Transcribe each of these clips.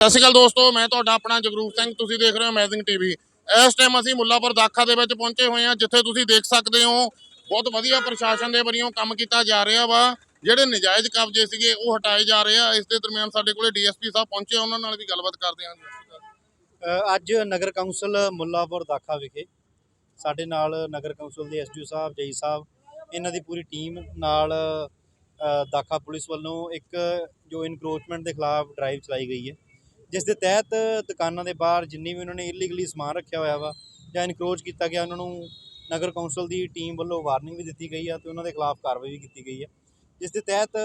ਸਤਿ ਸ਼੍ਰੀ ਅਕਾਲ ਦੋਸਤੋ ਮੈਂ ਤੁਹਾਡਾ ਆਪਣਾ ਜਗਰੂਪ ਸਿੰਘ ਤੁਸੀਂ ਦੇਖ ਰਹੇ ਹੋ ਅਮੇਜ਼ਿੰਗ ਟੀਵੀ ਇਸ ਟਾਈਮ ਅਸੀਂ ਮੁੱਲਾਪੁਰ ਦਾਖਾ ਦੇ ਵਿੱਚ ਪਹੁੰਚੇ ਹੋਏ ਹਾਂ ਜਿੱਥੇ ਤੁਸੀਂ ਦੇਖ ਸਕਦੇ ਹੋ ਬਹੁਤ ਵਧੀਆ ਪ੍ਰਸ਼ਾਸਨ ਦੇ ਵੱਲੋਂ ਕੰਮ ਕੀਤਾ ਜਾ ਰਿਹਾ ਵਾ। ਜਿਹੜੇ ਨਜਾਇਜ਼ ਕਬਜ਼ੇ ਸੀਗੇ ਉਹ ਹਟਾਏ ਜਾ ਰਹੇ ਆ। ਇਸ ਦੇ ਦਰਮਿਆਨ ਸਾਡੇ ਕੋਲੇ ਡੀਐਸਪੀ ਸਾਹਿਬ ਪਹੁੰਚੇ ਆ, ਉਹਨਾਂ ਨਾਲ ਵੀ ਗੱਲਬਾਤ ਕਰਦੇ ਹਾਂ। ਅ, ਅੱਜ ਨਗਰ ਕੌਂਸਲ ਮੁੱਲਾਪੁਰ ਦਾਖਾ ਵਿਖੇ ਸਾਡੇ ਨਾਲ ਨਗਰ ਕੌਂਸਲ ਦੇ ਐਸਡੀਓ ਸਾਹਿਬ ਜਈ ਸਾਹਿਬ ਇਹਨਾਂ ਦੀ ਪੂਰੀ ਟੀਮ ਨਾਲ ਅ, ਦਾਖਾ ਪੁਲਿਸ ਵੱਲੋਂ ਇੱਕ ਜੋ ਇਨਕਰੋਚਮੈਂਟ ਦੇ ਖਿਲਾਫ ਡਰਾਈਵ ਚਲਾਈ ਗਈ ਹੈ। ਜਿਸ ਦੇ ਤਹਿਤ ਦੁਕਾਨਾਂ ਦੇ ਬਾਹਰ ਜਿੰਨੀ ਵੀ ਉਹਨਾਂ ਨੇ ਇਲੀਗਲੀ ਸਮਾਨ ਰੱਖਿਆ ਹੋਇਆ ਵਾ ਜਾਂ ਇਨਕਰੋਚ ਕੀਤਾ ਗਿਆ, ਉਹਨਾਂ ਨੂੰ ਨਗਰ ਕੌਂਸਲ ਦੀ ਟੀਮ ਵੱਲੋਂ ਵਾਰਨਿੰਗ ਵੀ ਦਿੱਤੀ ਗਈ ਆ ਤੇ ਉਹਨਾਂ ਦੇ ਖਿਲਾਫ ਕਾਰਵਾਈ ਵੀ ਕੀਤੀ ਗਈ ਆ। ਜਿਸ ਦੇ ਤਹਿਤ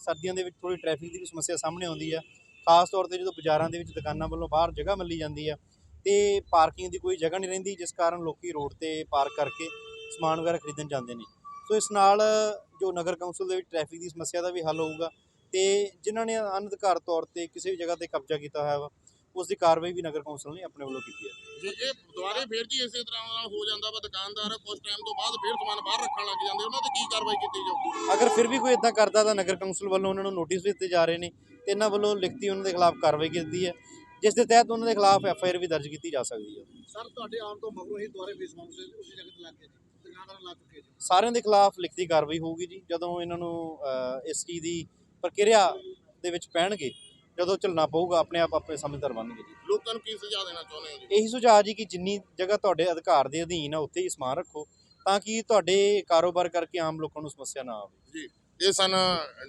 ਸਰਦੀਆਂ ਦੇ ਵਿੱਚ ਥੋੜੀ ਟ੍ਰੈਫਿਕ ਦੀ ਵੀ ਸਮੱਸਿਆ ਸਾਹਮਣੇ ਆਉਂਦੀ ਆ। ਖਾਸ ਤੌਰ ਤੇ ਜਦੋਂ ਬਾਜ਼ਾਰਾਂ ਦੇ ਵਿੱਚ ਦੁਕਾਨਾਂ ਵੱਲੋਂ ਬਾਹਰ ਜਗ੍ਹਾ ਮੱਲੀ ਜਾਂਦੀ ਆ ਤੇ ਪਾਰਕਿੰਗ ਦੀ ਕੋਈ ਜਗ੍ਹਾ ਨਹੀਂ ਰਹਿੰਦੀ, ਜਿਸ ਕਾਰਨ ਲੋਕੀ ਰੋਡ ਤੇ ਪਾਰਕ ਕਰਕੇ ਸਮਾਨ ਵਗੈਰਾ ਖਰੀਦਣ ਜਾਂਦੇ ਨੇ। ਸੋ ਇਸ ਨਾਲ ਜੋ ਨਗਰ ਕੌਂਸਲ ਦੇ ਵਿੱਚ ਟ੍ਰੈਫਿਕ ਦੀ ਸਮੱਸਿਆ ਦਾ ਵੀ ਹੱਲ ਹੋਊਗਾ ਤੇ ਜਿਨ੍ਹਾਂ ਨੇ ਅਨਧਿਕਾਰ ਤੌਰ ਤੇ ਕਿਸੇ ਵੀ ਜਗ੍ਹਾ ਤੇ ਕਬਜ਼ਾ ਕੀਤਾ ਹੋਇਆ ਵਾ ਉਸ ਦੀ ਕਾਰਵਾਈ ਵੀ ਨਗਰ ਕੌਂਸਲ ਨੇ ਆਪਣੇ ਵੱਲੋਂ ਕੀਤੀ ਹੈ। ਜੇ ਇਹ ਦੁਬਾਰੇ ਫੇਰ ਜੀ ਇਸੇ ਤਰ੍ਹਾਂ ਨਾਲ ਹੋ ਜਾਂਦਾ ਵਾ ਦੁਕਾਨਦਾਰ ਕੁਝ ਟਾਈਮ ਤੋਂ ਬਾਅਦ ਫੇਰ ਸਮਾਨ ਬਾਹਰ ਰੱਖਣ ਲੱਗ ਜਾਂਦੇ ਉਹਨਾਂ ਤੇ ਕੀ ਕਾਰਵਾਈ ਕੀਤੀ ਜਾਊਗੀ? ਅਗਰ ਫਿਰ ਵੀ ਕੋਈ ਇਦਾਂ ਕਰਦਾ ਤਾਂ ਨਗਰ ਕੌਂਸਲ ਵੱਲੋਂ ਉਹਨਾਂ ਨੂੰ ਨੋਟਿਸ ਵੀ ਦਿੱਤੇ ਜਾ ਰਹੇ ਨੇ ਤੇ ਇਹਨਾਂ ਵੱਲੋਂ ਲਿਖਤੀ ਉਹਨਾਂ ਦੇ ਖਿਲਾਫ ਕਾਰਵਾਈ ਕੀਤੀ ਹੈ ਜਿਸ ਦੇ ਤਹਿਤ ਉਹਨਾਂ ਦੇ ਖਿਲਾਫ ਐਫ ਆਈ ਆਰ ਵੀ ਦਰਜ ਕੀਤੀ ਜਾ ਸਕਦੀ ਹੈ। ਸਰ ਤੁਹਾਡੇ ਆਉਣ ਤੋਂ ਮਗਰੋਂ ਹੀ ਦੁਆਰੇ ਫੇਸ ਮਾਊਂਟ ਉਸੇ ਜਗ੍ਹਾ ਤੇ ਲੱਗ ਦੁਕਾਨਦਾਰ ਲਾ ਚੁੱਕੇ ਜੀ। ਸਾਰਿਆਂ ਦੇ ਖਿਲਾਫ ਲਿਖਤੀ ਕਾਰਵਾਈ ਹੋਊਗੀ ਜੀ ਜਦੋਂ ਇਹਨਾਂ ਨੂੰ ਇਸ ਚੀਜ਼ ਦੀ ਪ੍ਰਕਿਰਿਆ ਦੇ ਵਿੱਚ ਪੈਣਗੇ ਜਦੋਂ ਚੱਲਣਾ ਪਊਗਾ ਆਪਣੇ ਆਪ ਆਪਣੇ ਸਮਝਦਾਰ ਬਣਨਗੇ ਜੀ। ਲੋਕਾਂ ਨੂੰ ਕੀ ਸੁਝਾਅ ਦੇਣਾ ਚਾਹੁੰਦੇ ਹੋ ਜੀ? ਇਹੀ ਸੁਝਾਅ ਜੀ ਕਿ ਜਿੰਨੀ ਜਗ੍ਹਾ ਤੁਹਾਡੇ ਅਧਿਕਾਰ ਦੇ ਅਧੀਨ ਆ ਉੱਥੇ ਹੀ ਸਮਾਨ ਰੱਖੋ ਤਾਂ ਕਿ ਤੁਹਾਡੇ ਕਾਰੋਬਾਰ ਕਰਕੇ ਆਮ ਲੋਕਾਂ ਨੂੰ ਸਮੱਸਿਆ ਨਾ ਆਵੇ। ਇਹ ਸਨ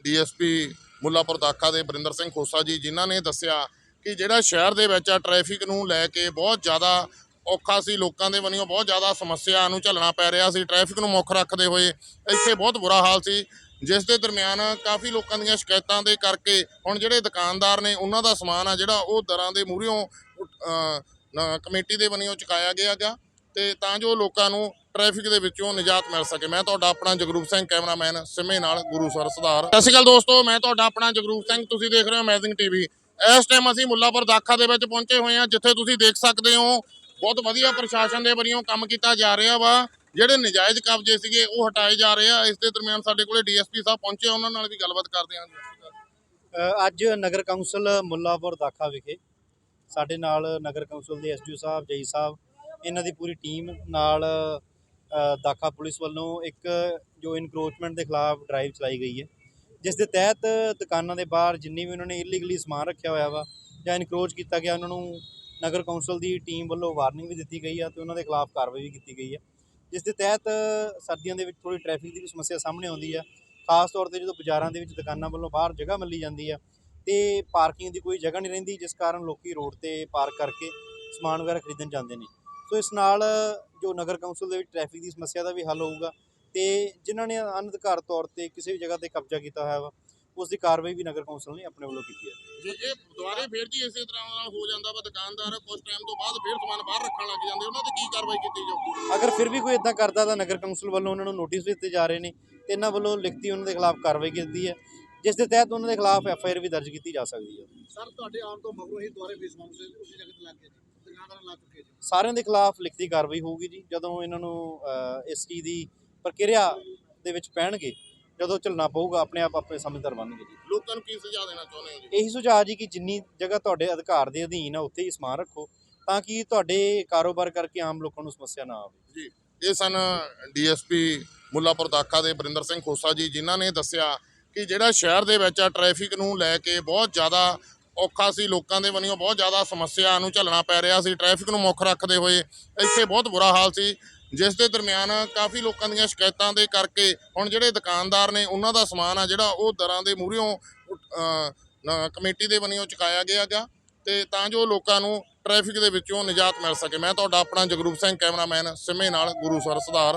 ਡੀਐਸਪੀ ਮੁੱਲਾਪੁਰ ਦਾਖਾ ਦੇ ਬਰਿੰਦਰ ਸਿੰਘ ਖੋਸਾ ਜੀ ਜਿਨ੍ਹਾਂ ਨੇ ਦੱਸਿਆ ਕਿ ਜਿਹੜਾ ਸ਼ਹਿਰ ਦੇ ਵਿੱਚ ਆ ਟ੍ਰੈਫਿਕ ਨੂੰ ਲੈ ਕੇ ਬਹੁਤ ਜ਼ਿਆਦਾ ਔਖਾ ਸੀ ਲੋਕਾਂ ਦੇ ਵੱਲੋਂ ਬਹੁਤ ਜ਼ਿਆਦਾ ਸਮੱਸਿਆ ਨੂੰ ਝੱਲਣਾ ਪੈ ਰਿਹਾ ਸੀ ਟ੍ਰੈਫਿਕ ਨੂੰ ਮੁੱਖ ਰੱਖਦੇ ਹੋਏ ਇੱਥੇ ਬਹੁਤ ਬੁਰਾ ਹਾਲ ਸੀ। ਜਿਸ ਦੇ ਦਰਮਿਆਨ ਕਾਫੀ ਲੋਕਾਂ ਦੀਆਂ ਸ਼ਿਕਾਇਤਾਂ ਦੇ ਕਰਕੇ ਹੁਣ ਜਿਹੜੇ ਦੁਕਾਨਦਾਰ ਨੇ ਉਹਨਾਂ ਦਾ ਸਮਾਨ ਆ ਜਿਹੜਾ ਉਹ ਦਰਾਂ ਦੇ ਮੂਹਰਿਓਂ ਅ, ਕਮੇਟੀ ਦੇ ਵੱਲੋਂ ਚੁਕਾਇਆ ਗਿਆ ਗਾ ਤੇ ਤਾਂ ਜੋ ਲੋਕਾਂ ਨੂੰ ਟ੍ਰੈਫਿਕ ਦੇ ਵਿੱਚੋਂ ਨਿਜਾਤ ਮਿਲ ਸਕੇ। ਮੈਂ ਤੁਹਾਡਾ ਆਪਣਾ ਜਗਰੂਪ ਸਿੰਘ ਕੈਮਰਾਮੈਨ ਸਿੰਮੇ ਨਾਲ ਗੁਰੂਸਰ ਸੁਧਾਰ ਸਤਿ ਸ਼੍ਰੀ ਅਕਾਲ ਦੋਸਤੋ ਮੈਂ ਤੁਹਾਡਾ ਆਪਣਾ ਜਗਰੂਪ ਸਿੰਘ ਤੁਸੀਂ ਦੇਖ ਰਹੇ ਹੋ ਅਮੇਜ਼ਿੰਗ ਟੀਵੀ ਇਸ ਟਾਈਮ ਅਸੀਂ ਮੁੱਲਾਪੁਰ ਦਾਖਾ ਦੇ ਵਿੱਚ ਪਹੁੰਚੇ ਹੋਏ ਹਾਂ ਜਿੱਥੇ ਤੁਸੀਂ ਦੇਖ ਸਕਦੇ ਹੋ ਬਹੁਤ ਵਧੀਆ ਪ੍ਰਸ਼ਾਸਨ ਦੇ ਵੱਲੋਂ ਕੰਮ ਕੀਤਾ ਜਾ ਰਿਹਾ ਵਾ। ਜਿਹੜੇ ਨਜਾਇਜ਼ ਕਬਜ਼ੇ ਸੀਗੇ ਉਹ ਹਟਾਏ ਜਾ ਰਹੇ ਆ। ਇਸ ਦੇ ਦਰਮਿਆਨ ਸਾਡੇ ਕੋਲੇ ਡੀਐਸਪੀ ਸਾਹਿਬ ਪਹੁੰਚੇ ਉਹਨਾਂ ਨਾਲ ਵੀ ਗੱਲਬਾਤ ਕਰਦੇ ਹਾਂ ਅੱਜ ਨਗਰ ਕੌਂਸਲ ਮੁੱਲਾਪੁਰ ਦਾਖਾ ਵਿਖੇ ਸਾਡੇ ਨਾਲ ਨਗਰ ਕੌਂਸਲ ਦੇ ਐਸਡੀਓ ਸਾਹਿਬ, ਜਈ ਸਾਹਿਬ, ਇਹਨਾਂ ਦੀ ਪੂਰੀ ਟੀਮ ਨਾਲ ਦਾਖਾ ਪੁਲਿਸ ਵੱਲੋਂ ਇੱਕ ਜੋ ਇਨਕਰੋਚਮੈਂਟ ਦੇ ਖਿਲਾਫ ਡਰਾਈਵ ਚਲਾਈ ਗਈ ਹੈ, ਜਿਸ ਦੇ ਤਹਿਤ ਦੁਕਾਨਾਂ ਦੇ ਬਾਹਰ ਜਿੰਨੀ ਵੀ ਉਹਨਾਂ ਨੇ ਇਲੀਗਲੀ ਸਮਾਨ ਰੱਖਿਆ ਹੋਇਆ ਵਾ ਜਾਂ ਇਨਕਰੋਚ ਕੀਤਾ ਗਿਆ, ਉਹਨਾਂ ਨੂੰ ਨਗਰ ਕੌਂਸਲ ਦੀ ਟੀਮ ਵੱਲੋਂ ਵਾਰਨਿੰਗ ਵੀ ਦਿੱਤੀ ਗਈ ਆ ਤੇ ਉਹਨਾਂ ਦੇ ਖਿਲਾਫ ਕਾਰਵਾਈ ਵੀ ਕੀਤੀ ਗਈ ਆ। ਜਿਸ ਦੇ ਤਹਿਤ ਸਰਦੀਆਂ ਦੇ ਵਿੱਚ ਥੋੜੀ ਟ੍ਰੈਫਿਕ ਦੀ ਵੀ ਸਮੱਸਿਆ ਸਾਹਮਣੇ ਆਉਂਦੀ ਆ, ਖਾਸ ਤੌਰ ਤੇ ਜਦੋਂ ਬਾਜ਼ਾਰਾਂ ਦੇ ਵਿੱਚ ਦੁਕਾਨਾਂ ਵੱਲੋਂ ਬਾਹਰ ਜਗ੍ਹਾ ਮੱਲੀ ਜਾਂਦੀ ਆ, ਤੇ ਪਾਰਕਿੰਗ ਦੀ ਕੋਈ ਜਗ੍ਹਾ ਨਹੀਂ ਰਹਿੰਦੀ, ਜਿਸ ਕਾਰਨ ਲੋਕੀ ਰੋਡ ਤੇ ਪਾਰਕ ਕਰਕੇ ਸਮਾਨ ਵਗੈਰਾ ਖਰੀਦਣ ਜਾਂਦੇ ਨੇ। ਸੋ ਇਸ ਨਾਲ ਜੋ ਨਗਰ ਕੌਂਸਲ ਦੇ ਵਿੱਚ ਟ੍ਰੈਫਿਕ ਦੀ ਸਮੱਸਿਆ ਦਾ ਵੀ ਹੱਲ ਹੋਊਗਾ, ਤੇ ਜਿਨ੍ਹਾਂ ਨੇ ਅਨਧਿਕਾਰ ਤੌਰ ਤੇ ਕਿਸੇ ਵੀ ਜਗ੍ਹਾ ਤੇ ਕਬਜ਼ਾ ਕੀਤਾ ਹੋਇਆ ਵਾ ਉਸ ਦੀ ਕਾਰਵਾਈ ਵੀ ਨਗਰ ਕੌਂਸਲ ਨੇ ਆਪਣੇ ਵੱਲੋਂ ਕੀਤੀ ਹੈ। ਜੇ ਇਹ ਦੁਬਾਰੇ ਫੇਰ ਜੀ ਇਸੇ ਤਰ੍ਹਾਂ ਨਾਲ ਹੋ ਜਾਂਦਾ ਵਾ ਦੁਕਾਨਦਾਰ ਕੁਝ ਟਾਈਮ ਤੋਂ ਬਾਅਦ ਫੇਰ ਸਮਾਨ ਬਾਹਰ ਰੱਖਣ ਲੱਗ ਜਾਂਦੇ ਉਹਨਾਂ ਤੇ ਕੀ ਕਾਰਵਾਈ ਕੀਤੀ ਜਾਊਗੀ? ਅਗਰ ਫਿਰ ਵੀ ਕੋਈ ਇਦਾਂ ਕਰਦਾ ਤਾਂ ਨਗਰ ਕੌਂਸਲ ਵੱਲੋਂ ਉਹਨਾਂ ਨੂੰ ਨੋਟਿਸ ਵੀ ਦਿੱਤੇ ਜਾ ਰਹੇ ਨੇ ਤੇ ਇਹਨਾਂ ਵੱਲੋਂ ਲਿਖਤੀ ਉਹਨਾਂ ਦੇ ਖਿਲਾਫ ਕਾਰਵਾਈ ਕੀਤੀ ਹੈ ਜਿਸ ਦੇ ਤਹਿਤ ਉਹਨਾਂ ਦੇ ਖਿਲਾਫ ਐਫ ਆਈ ਆਰ ਵੀ ਦਰਜ ਕੀਤੀ ਜਾ ਸਕਦੀ ਹੈ। ਸਰ ਤੁਹਾਡੇ ਆਉਣ ਤੋਂ ਮਗਰੋਂ ਹੀ ਦੁਆਰੇ ਫੇਸ ਮਾਊਂਟ ਉਸੇ ਜਗ੍ਹਾ ਤੇ ਲੱਗ ਗਏ ਜੀ ਦੁਕਾਨਦਾਰ ਲਾ ਚੁੱਕੇ ਜੀ। ਸਾਰਿਆਂ ਦੇ ਖਿਲਾਫ ਲਿਖਤੀ ਕਾਰਵਾਈ ਹੋਊਗੀ ਜੀ ਜਦੋਂ ਇਹਨਾਂ ਨੂੰ ਇਸ ਚੀਜ਼ ਦੀ ਪ੍ਰਕਿਰਿਆ ਦੇ ਵਿੱਚ ਪੈਣਗੇ ਜਦੋਂ ਚੱਲਣਾ ਪਊਗਾ ਆਪਣੇ ਆਪ ਆਪਣੇ ਸਮਝਦਾਰ ਬਣਨਗੇ ਜੀ। ਲੋਕਾਂ ਨੂੰ ਕੀ ਸੁਝਾਅ ਦੇਣਾ ਚਾਹੁੰਦੇ ਹੋ ਜੀ? ਇਹੀ ਸੁਝਾਅ ਜੀ ਕਿ ਜਿੰਨੀ ਜਗ੍ਹਾ ਤੁਹਾਡੇ ਅਧਿਕਾਰ ਦੇ ਅਧੀਨ ਆ ਉੱਥੇ ਹੀ ਸਮਾਨ ਰੱਖੋ ਤਾਂ ਕਿ ਤੁਹਾਡੇ ਕਾਰੋਬਾਰ ਕਰਕੇ ਆਮ ਲੋਕਾਂ ਨੂੰ ਸਮੱਸਿਆ ਨਾ ਆਵੇ। ਇਹ ਸਨ ਡੀਐਸਪੀ ਮੁੱਲਾਪੁਰ ਦਾਖਾ ਦੇ ਬਰਿੰਦਰ ਸਿੰਘ ਖੋਸਾ ਜੀ ਜਿਨ੍ਹਾਂ ਨੇ ਦੱਸਿਆ ਕਿ ਜਿਹੜਾ ਸ਼ਹਿਰ ਦੇ ਵਿੱਚ ਆ ਟ੍ਰੈਫਿਕ ਨੂੰ ਲੈ ਕੇ ਬਹੁਤ ਜ਼ਿਆਦਾ ਔਖਾ ਸੀ ਲੋਕਾਂ ਦੇ ਵੱਲੋਂ ਬਹੁਤ ਜ਼ਿਆਦਾ ਸਮੱਸਿਆ ਨੂੰ ਝੱਲਣਾ ਪੈ ਰਿਹਾ ਸੀ ਟ੍ਰੈਫਿਕ ਨੂੰ ਮੁੱਖ ਰੱਖਦੇ ਹੋਏ ਇੱਥੇ ਬਹੁਤ ਬੁਰਾ ਹਾਲ ਸੀ। ਜਿਸ ਦੇ ਦਰਮਿਆਨ ਕਾਫੀ ਲੋਕਾਂ ਦੀਆਂ ਸ਼ਿਕਾਇਤਾਂ ਦੇ ਕਰਕੇ ਹੁਣ ਜਿਹੜੇ ਦੁਕਾਨਦਾਰ ਨੇ ਉਹਨਾਂ ਦਾ ਸਮਾਨ ਆ ਜਿਹੜਾ ਉਹ ਦਰਾਂ ਦੇ ਮੂਹਰਿਓਂ ਅ, ਕਮੇਟੀ ਦੇ ਵੱਲੋਂ ਚੁਕਾਇਆ ਗਿਆ ਗਾ ਤੇ ਤਾਂ ਜੋ ਲੋਕਾਂ ਨੂੰ ਟ੍ਰੈਫਿਕ ਦੇ ਵਿੱਚੋਂ ਨਿਜਾਤ ਮਿਲ ਸਕੇ। ਮੈਂ ਤੁਹਾਡਾ ਆਪਣਾ ਜਗਰੂਪ ਸਿੰਘ ਕੈਮਰਾਮੈਨ ਸਿੰਮੇ ਨਾਲ ਗੁਰੂ ਸਰ ਸੁਧਾਰ